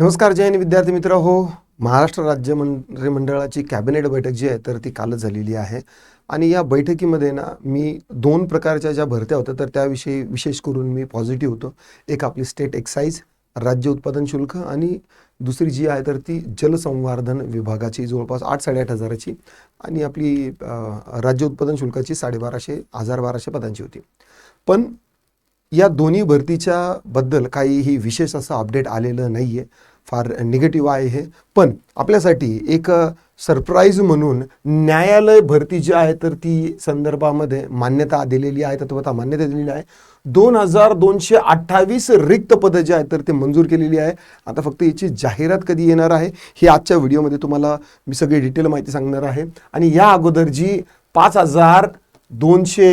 नमस्कार जैन विद्यार्थी मित्र. हो महाराष्ट्र राज्य मंत्रिमंडळाची कॅबिनेट बैठक जी आहे तर ती कालच झालेली आहे. आणि या बैठकीमध्ये ना मी दोन प्रकारच्या ज्या भरत्या होत्या तर त्याविषयी विशेष करून मी पॉझिटिव्ह होतो. एक आपली स्टेट एक्साईज राज्य उत्पादन शुल्क आणि दुसरी जी आहे तर ती जलसंवर्धन विभागाची जवळपास आठ साडेआठ हजाराची आणि आपली राज्य उत्पादन शुल्काची साडेबाराशे हजार बाराशे पदांची होती. पण या दोन्ही भरतीच्या बद्दल काहीही विशेष असं अपडेट आलेलं नाही आहे फार निगेटिव्ह आहे हे. पण आपल्यासाठी एक सरप्राईज म्हणून न्यायालय भरती जी आहे तर ती संदर्भामध्ये मान्यता दिलेली आहे तत्वता मान्यता दिलेली आहे. दोन हजार दोनशे अठ्ठावीस रिक्त पदं जी आहेत तर ते मंजूर केलेली आहे. आता फक्त याची जाहिरात कधी येणार आहे हे आजच्या व्हिडिओमध्ये तुम्हाला मी सगळी डिटेल माहिती सांगणार आहे. आणि या अगोदर जी पाच हजार दोनशे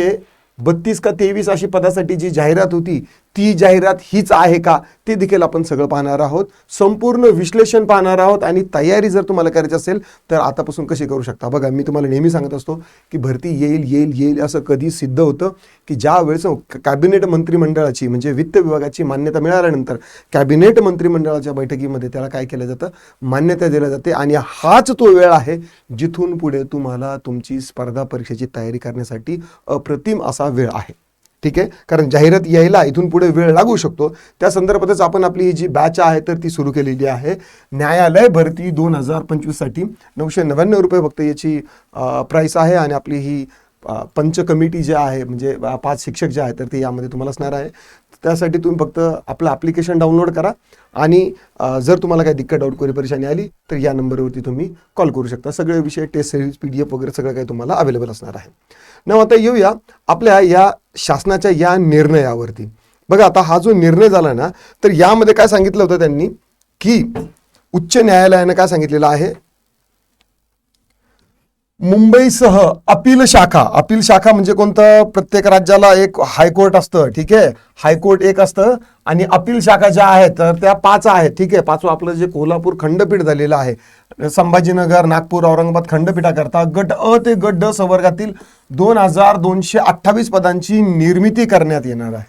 बत्तीस का तेवीस अशी पदासाठी जी जाहिरात होती ती जाहिरात हीच आहे का ते देखील आपण सगळं पाहणार आहोत. संपूर्ण विश्लेषण पाहणार आहोत आणि तयारी जर तुम्हाला करायची असेल तर आतापासून कशी करू शकता? बघा मी तुम्हाला नेहमी सांगत असतो की भरती येईल येईल येईल असं कधी सिद्ध होतं की ज्या वेळेस कॅबिनेट मंत्रिमंडळाची म्हणजे वित्त विभागाची मान्यता मिळाल्यानंतर कॅबिनेट मंत्रिमंडळाच्या बैठकीमध्ये त्याला काय केलं जातं? मान्यता दिल्या जाते आणि हाच तो वेळ आहे जिथून पुढे तुम्हाला तुमची स्पर्धा परीक्षेची तयारी करण्यासाठी अप्रतिम असा वेळ आहे. ठीक आहे? कारण जाहिरात यायला इथून पुढे वेळ लागू शकतो. त्या संदर्भातच आपण आपली ही जी बॅच आहे तर ती सुरू केलेली आहे. न्यायालय भरती दोन हजार पंचवीससाठी. नऊशे नव्याण्णव रुपये फक्त याची प्राईस आहे आणि आपली ही पंच कमिटी जी आहे म्हणजे पाच शिक्षक जे आहेत तर ते यामध्ये तुम्हाला असणार आहे. त्यासाठी तुम्ही फक्त आपलं ॲप्लिकेशन डाउनलोड करा. आणि जर तुम्हाला काही दिक्कत डाऊट कोरी परेशानी आली तर या नंबरवरती तुम्ही कॉल करू शकता. सगळे विषय test series P D F वगैरे सगळं काही तुम्हाला अवेलेबल असणार आहे. न आता येऊया आपल्या या शासनाच्या या निर्णयावरती. बघा आता हा जो निर्णय झाला ना तर यामध्ये काय सांगितलं होतं त्यांनी? की उच्च न्यायालयानं काय सांगितलेलं आहे? मुंबईसह अपील शाखा. अपील शाखा म्हणजे कोणतं? प्रत्येक राज्याला एक हायकोर्ट असतं ठीक आहे? हायकोर्ट एक असतं आणि अपील शाखा ज्या आहेत तर त्या पाच आहेत ठीक आहे? पाचवं आपलं जे कोल्हापूर खंडपीठ झालेलं आहे. संभाजीनगर नागपूर औरंगाबाद खंडपीठाकरता गट अ ते गट ड संवर्गातील दोन हजार दोनशे अठ्ठावीस पदांची निर्मिती करण्यात येणार आहे.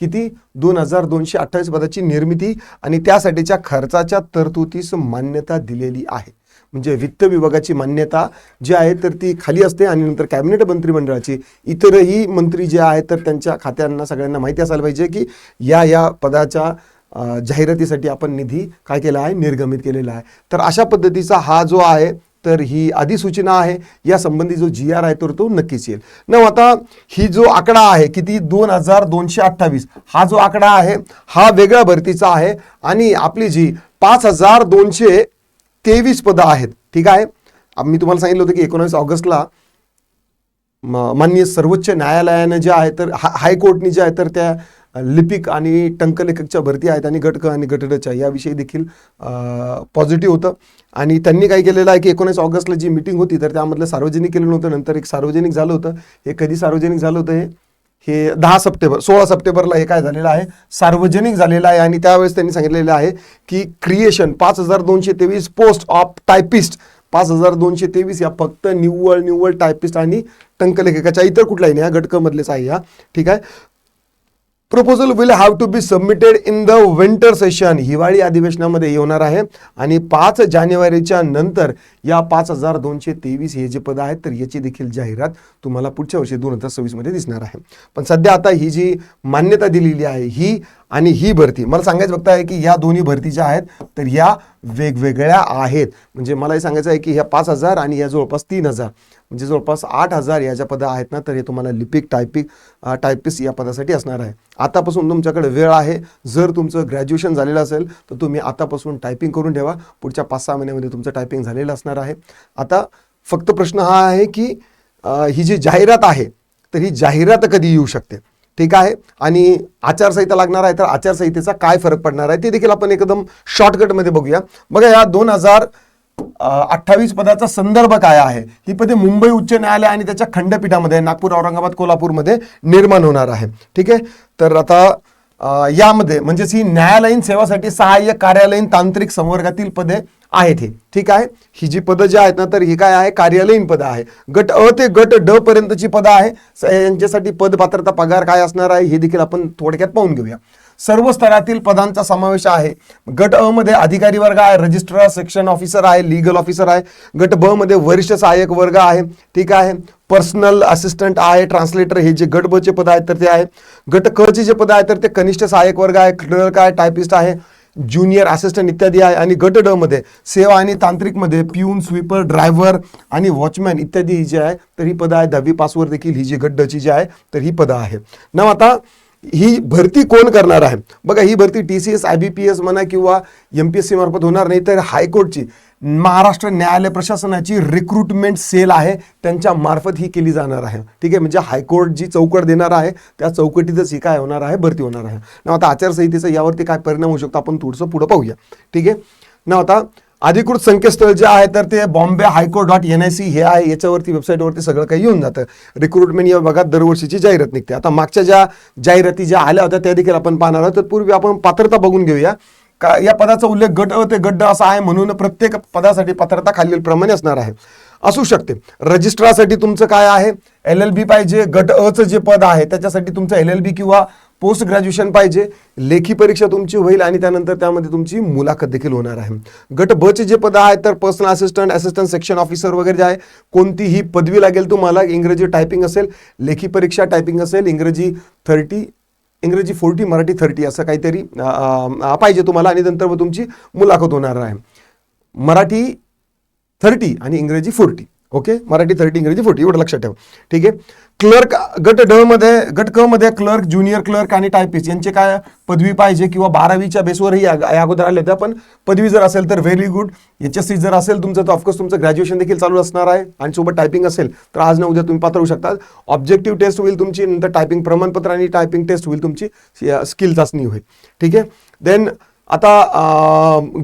किती? दोन हजार दोनशे अठ्ठावीस पदाची निर्मिती आणि त्यासाठीच्या खर्चाच्या तरतुदीस मान्यता दिलेली आहे. म्हणजे वित्त विभागाची मान्यता जी आहे तर ती खाली असते आणि नंतर कॅबिनेट मंत्रिमंडळाची इतरही मंत्री जे आहेत तर त्यांच्या खात्यांना सगळ्यांना माहिती असायला पाहिजे की या या पदाच्या जाहिरातीसाठी आपण निधी काय केला आहे निर्गमित केलेला आहे. तर अशा पद्धतीचा हा जो आहे तर ही अधिसूचना आहे. या संबंधी जो जी आर आहे तर तो नक्कीच येईल. न आता ही जो आकडा आहे किती? दोन हजार दोनशे अठ्ठावीस. हा जो आकडा आहे हा वेगळ्या भरतीचा आहे आणि आपली जी पाच हजार दोनशे तेवीस पदं आहेत. ठीक आहे? मी तुम्हाला सांगितलं होतं की एकोणावीस ऑगस्टला माननीय सर्वोच्च न्यायालयानं जे आहे तर हा- हायकोर्टनी जे आहे तर त्या लिपिक आणि टंकलेखकच्या भरती आहेत आणि गटक आणि गटडच्या याविषयी देखील पॉझिटिव्ह होतं. आणि त्यांनी काय केलेलं आहे की एकोणीस ऑगस्टला जी मिटिंग होती तर त्यामधलं सार्वजनिक केलेलं नव्हतं नंतर एक सार्वजनिक झालं होतं. हे कधी सार्वजनिक झालं होतं हे? हे दहा सप्टेंबर सोळा सप्टेंबरला हे काय झालेलं आहे? सार्वजनिक झालेलं आहे आणि त्यावेळेस त्यांनी सांगितलेलं आहे की क्रिएशन पाच हजार दोनशे तेवीस पोस्ट ऑफ टायपिस्ट पाच हजार दोनशे तेवीस या फक्त निव्वळ निव्वळ टायपिस्ट आणि टंकलेखकाच्या इतर कुठल्याही नाही या घटकामधलेच आहे या. ठीक आहे? Proposal will have to be submitted in the winter session हिवाळी अधिवेशनामध्ये येणार आहे. आणि पाच जानेवारीच्या नंतर या पाच हजार दोनशे तेवीस हे जे पदं आहेत तर याची देखील जाहिरात तुम्हाला पुढच्या वर्षी दोन हजार सव्वीसमध्ये दिसणार आहे. पण सध्या आता ही जी मान्यता दिलेली आहे ही आणि ही भरती मला सांगायचं फक्त आहे की या दोन्ही भरती ज्या आहेत तर या वेगवेगळ्या आहेत. म्हणजे मला हे सांगायचं आहे की ह्या पाच हजार आणि या जवळपास तीन हजार. म्हणजे जवळपास आठ हजार या ज्या पदं आहेत ना तर हे तुम्हाला लिपिक टायपिक टायपिस या पदासाठी असणार आहे. आतापासून तुमच्याकडे वेळ आहे. जर तुमचं ग्रॅज्युएशन झालेलं असेल तर तुम्ही आतापासून टायपिंग करून ठेवा. पुढच्या पाच सहा महिन्यामध्ये तुमचं टायपिंग झालेलं असणार आहे. आता फक्त प्रश्न हा आहे की ही जी जाहिरात आहे तर ही जाहिरात कधी येऊ शकते? ठीक आहे? आणि आचारसंहिता लागणार आहे तर आचारसंहितेचा काय फरक पडणार आहे ते देखील आपण एकदम शॉर्टकटमध्ये बघूया. बघा या दोन हजार अठ्ठावीस पदाचा संदर्भ काय आहे? ही पदे मुंबई उच्च न्यायालय आणि त्याच्या खंडपीठामध्ये नागपूर औरंगाबाद कोल्हापूरमध्ये निर्माण होणार आहे. ठीक आहे? तर आता यामध्ये म्हणजेच ही न्यायालयीन सेवासाठी सहाय्यक कार्यालयीन तांत्रिक संवर्गातील पदे आहेत हे. ठीक आहे? ही जी पदं जी आहेत ना तर ही काय आहे? कार्यालयीन पदं आहे. गट अ ते गट ड पर्यंतची पदं आहे. यांच्यासाठी पद पात्रता पगार काय असणार आहे? हे देखील आपण थोडक्यात पाहून घेऊया. सर्व स्तरातील पदांचा समावेश आहे. गट अ मध्ये अधिकारी वर्ग आहे रजिस्ट्रार सेक्शन ऑफिसर आहे लीगल ऑफिसर आहे. गट ब मध्ये वरिष्ठ सहाय्यक वर्ग आहे ठीक आहे. पर्सनल असिस्टंट आहे ट्रान्सलेटर हे जे गट ब चे पद आहेत तर ते आहे. गट क चे जे पद आहेत तर ते कनिष्ठ सहाय्यक वर्ग आहे क्लर्क आहे टायपिस्ट आहे ज्युनियर असिस्टंट इत्यादी आहे. आणि गट ड मध्ये सेवा आणि तांत्रिकमध्ये पिऊन स्वीपर ड्रायव्हर आणि वॉचमॅन इत्यादी ही जी आहे तर ही पदं आहे दहावी पासवर देखील ही जी गट डची जी आहे तर ही पदं आहे ना आता ही भरती कोण करणार आहे? बघा ही भरती T C S I B P S म्हणा किंवा एम पी एस सी मार्फत होणार नाही तर हायकोर्टची महाराष्ट्र न्यायालय प्रशासनाची रिक्रुटमेंट सेल आहे. त्यांच्या मार्फत ही केली जाणार आहे. ठीक आहे म्हणजे हायकोर्ट जी चौकट देणार आहे त्या चौकटीतच ही काय होणार आहे? भरती होणार आहे. ना आता आचारसंहितेचा यावरती काय परिणाम होऊ शकतो आपण थोडंसं पुढं पाहूया. ठीक आहे? ना आता अधिकृत संकेतस्थळ जे आहे तर ते Bombay high court dot N I C हे आहे. याच्यावरती वेबसाईटवरती सगळं काही येऊन जातं. रिक्रुटमेंट या भागात दरवर्षीची जाहिरात निघते. आता मागच्या ज्या जाहिराती ज्या आल्या होत्या त्या देखील आपण पाहणार आहोत. तत्पूर्वी आपण पात्रता बघून घेऊया. का या पदाचा उल्लेख गट अ ते गड्ड असा आहे म्हणून प्रत्येक पदासाठी पात्रता खालीलप्रमाणे असणार आहे. असू शकते. रजिस्ट्रारसाठी तुमचं काय आहे? एल एल बी पाहिजे. गट अचं जे पद आहे त्याच्यासाठी तुमचं एल एल बी किंवा पोस्ट ग्रॅज्युएशन पाहिजे लेखी परीक्षा तुमची होईल आणि त्यानंतर त्यामध्ये तुमची मुलाखत देखील होणार आहे. गट ब चे जे पद आहेत तर personal assistant assistant section officer वगैरे जे आहे कोणतीही पदवी लागेल तुम्हाला इंग्रजी टायपिंग असेल लेखी परीक्षा टायपिंग असेल इंग्रजी थर्टी इंग्रजी फोर्टी मराठी थर्टी असं काहीतरी पाहिजे तुम्हाला आणि नंतर मग तुमची मुलाखत होणार आहे. मराठी थर्टी आणि इंग्रजी फोर्टी ओके मराठी थर्टी इंग्रजी फोर्टी एवढं लक्षात ठेवा. ठीक आहे? क्लर्क गट ड मध्ये गट क मध्ये क्लर्क ज्युनियर क्लर्क आणि टायपिस्ट यांचे काय पदवी पाहिजे किंवा बारावीच्या बेसवरही अगोदर आले होते. पण पदवी जर असेल तर व्हेरी गुड एच जर असेल तुमचं तर ऑफकोर्स तुमचं ग्रॅज्युएशन देखील चालू असणार आहे. आणि सोबत टायपिंग असेल तर आज ना उद्या तुम्ही पात्र होऊ शकता. ऑब्जेक्टिव्ह टेस्ट होईल तुमची नंतर टायपिंग प्रमाणपत्र आणि टायपिंग टेस्ट होईल तुमची स्किल चाचणी होईल. ठीक आहे? देन आता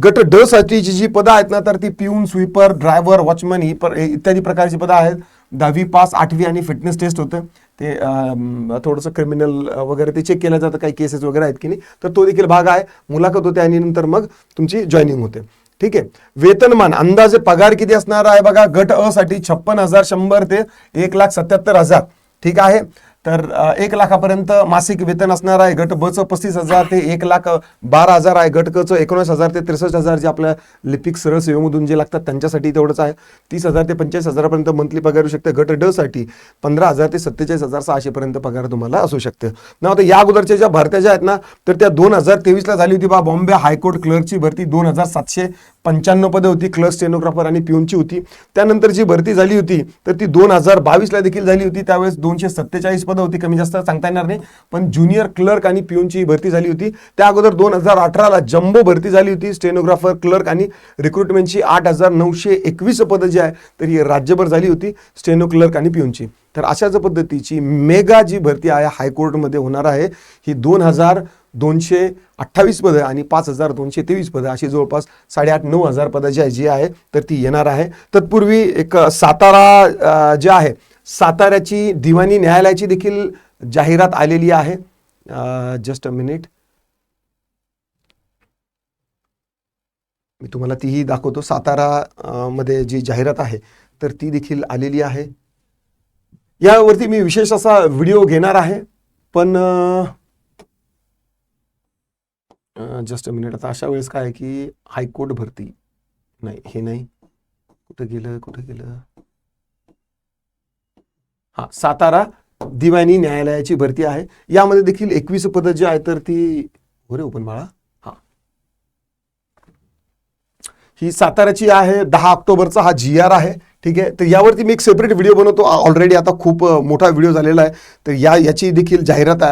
गट ड साठीची जी पदं आहेत ना तर ती पिऊन स्वीपर ड्रायव्हर वॉचमन ही पर इत्यादी प्रकारची पदं आहेत. दहावी पास आठवी आणि फिटनेस टेस्ट होतं. ते थोडंसं क्रिमिनल वगैरे ते चेक केलं जातं. काही केसेस वगैरे आहेत की नाही. तर तो देखील भाग आहे. मुलाखत होते आणि नंतर मग तुमची जॉईनिंग होते. ठीक आहे. वेतनमान अंदाजे पगार किती असणार आहे? बघा गट अ साठी छप्पन हजार शंभर ते एक लाख सत्याहत्तर हजार. ठीक आहे? तर एक लाखापर्यंत मासिक वेतन असणार आहे. गट बचं पस्तीस हजार ते एक लाख बारा हजार आहे. गट कचं एकोणीस हजार ते त्रेसष्ट हजार जे आपल्या लिपिक सरळ सेवेमधून जे लागतात त्यांच्यासाठी तेवढंच आहे. तीस हजार ते पंचेचाळीस हजारापर्यंत मंथली पगार येऊ शकते. गट ड साठी पंधरा हजार ते सत्तेचाळीस हजार सहाशेपर्यंत पगार तुम्हाला असू शकते. ना आता या अगोदरच्या ज्या भरत्या ज्या आहेत ना तर त्या दोन हजार तेवीसला झाली होती बा. बॉम्बे हायकोर्ट क्लर्कची भरती दोन हजार सातशे पंच्याण्णव पदे होती क्लर्क स्टेनोग्राफर आणि पिऊनची होती. त्यानंतर जी भरती झाली होती तर ती दोन हजार बावीसला देखील झाली होती. त्यावेळेस दोनशे सत्तेचाळीस पदं होती कमी जास्त सांगता येणार नाही. पण ज्युनियर क्लर्क आणि पिऊनची भरती झाली होती. त्या अगोदर दोन हजार अठराला जम्बो भरती झाली होती. स्टेनोग्राफर क्लर्क आणि रिक्रुटमेंटची आठ हजार नऊशे एकवीस पदं जी आहे तर ही राज्यभर झाली होती. स्टेनो क्लर्क आणि पिऊनची. तर अशाच पद्धतीची मेगा जी भरती आहे हायकोर्टमध्ये होणार आहे. ही दोन हजार दोनशे अठ्ठावीस पदं आणि पाच हजार दोनशे तेवीस पदं अशी जवळपास साडेआठ नऊ हजार पदं जी आहे जी आहे तर ती येणार आहे. तत्पूर्वी एक सातारा जे आहे साताऱ्याची दिवाणी न्यायालयाची देखील जाहिरात आलेली आहे. जस्ट अ मिनिट मी तुम्हाला तीही दाखवतो. सातारा मध्ये जी जाहिरात आहे तर ती देखील आलेली आहे. यावरती मी विशेष असा व्हिडिओ घेणार आहे. पण जस्ट अ मिनिट आता अशा वेळेस काय आहे की हायकोर्ट भरती. नाही हे नाही. कुठं गेलं कुठं गेलं? हा सातारा दिवाणी न्यायालयाची भरती आहे. यामध्ये देखील एकवीस पदं जी आहे तर ती बरे ओपन बाळा ही साताऱ्याची आहे दहा ऑक्टोबरचा हा जी आर आहे ठीक आहे? तर यावरती मी एक सेपरेट व्हिडिओ बनवतो. ऑलरेडी आता खूप मोठा व्हिडिओ झालेला आहे. तर या याची देखील जाहिरात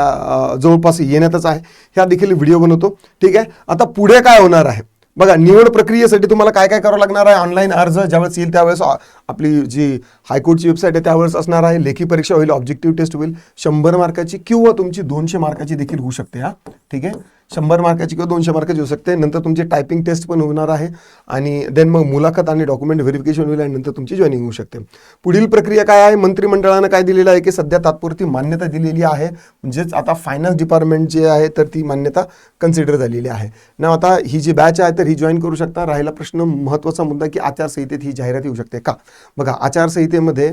जवळपास येण्यातच आहे. ह्या देखील व्हिडिओ बनवतो ठीक आहे? आता पुढे काय होणार आहे? बघा निवड प्रक्रियेसाठी तुम्हाला काय काय करावं लागणार आहे? ऑनलाईन अर्ज ज्यावेळेस येईल त्यावेळेस आपली जी हायकोर्टची वेबसाईट आहे त्यावेळेस असणार आहे. लेखी परीक्षा होईल ऑब्जेक्टिव्ह टेस्ट होईल. शंभर मार्काची किंवा तुमची दोनशे मार्काची देखील होऊ शकते हा. ठीक आहे? शंभर मार्काची किंवा दोनशे मार्काची होऊ शकते. नंतर तुमची टायपिंग टेस्ट पण होणार आहे आणि देन मग मुलाखत आणि डॉक्युमेंट व्हेरिफिकेशन होईल आणि नंतर तुमची जॉईनिंग होऊ शकते. पुढील प्रक्रिया काय आहे? मंत्रिमंडळानं काय दिलेलं आहे की सध्या तात्पुरती मान्यता दिलेली आहे. म्हणजेच आता फायनान्स डिपार्टमेंट जे आहे तर ती मान्यता कन्सिडर झालेली आहे. ना आता ही जी बॅच आहे तर ही जॉईन करू शकता. राहिला प्रश्न महत्त्वाचा मुद्दा की आचारसंहितेत ही जाहिरात येऊ शकते का? बघा आचारसंहितेमध्ये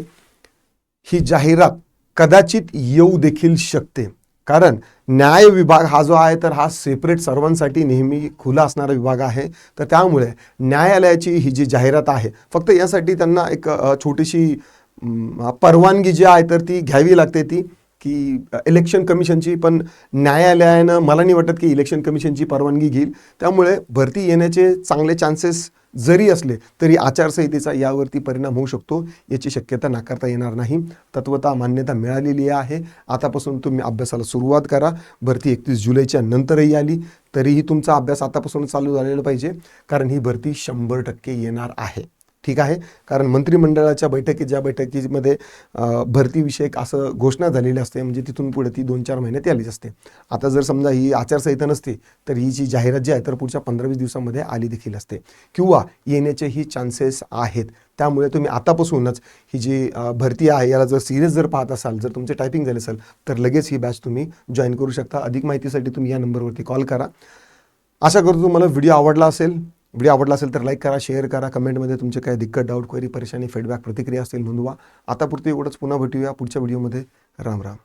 ही जाहिरात कदाचित येऊ देखील शकते. कारण न्याय विभाग हा जो आहे तर हा सेपरेट सर्वांसाठी नेहमी खुला असणारा विभाग आहे. तर त्यामुळे न्यायालयाची ही जी जाहिरात आहे फक्त यासाठी त्यांना एक छोटीशी परवानगी जी आहे तर ती घ्यावी लागते ती. की इलेक्शन कमिशनची पण न्यायालयानं मला नाही वाटत की इलेक्शन कमिशनची परवानगी घेईल. त्यामुळे भरती येण्याचे चांगले चान्सेस जरी असले तरी आचारसंहितेचा यावरती परिणाम होऊ शकतो याची शक्यता नाकारता येणार नाही. तत्वता मान्यता मिळालेली आहे. आतापासून तुम्ही अभ्यासाला सुरुवात करा. भरती एकतीस जुलैच्या नंतरही आली तरीही तुमचा अभ्यास आतापासून चालू झालेला पाहिजे कारण ही भरती शंभर टक्के येणार आहे. ठीक आहे. कारण मंत्रिमंडळाच्या बैठकीत ज्या बैठकीमध्ये भरतीविषयक असं घोषणा झालेली असते म्हणजे तिथून पुढे ती दोन चार महिन्यात आलीच असते. आता जर समजा ही आचारसंहिता नसते तर ही जी जाहिरात जी आहे तर पुढच्या पंधरा वीस दिवसामध्ये आली देखील असते. किंवा येण्याचेही चान्सेस आहेत. त्यामुळे तुम्ही आतापासूनच ही जी भरती आहे याला जर सिरियस जर पाहत असाल जर तुमचे टायपिंग झाले असेल तर लगेच ही बॅच तुम्ही जॉईन करू शकता. अधिक माहितीसाठी तुम्ही या नंबरवरती कॉल करा. आशा करतो तुम्हाला व्हिडिओ आवडला असेल. व्हिडिओ आवडला असेल तर लाईक करा शेअर करा कमेंटमध्ये तुमचे काय दिक्कत डाऊट क्वेरी परेशानी फीडबॅक प्रतिक्रिया असतील नोंदवा. आतापुरती एवढंच. पुन्हा भेटूया पुढच्या व्हिडिओमध्ये राम राम.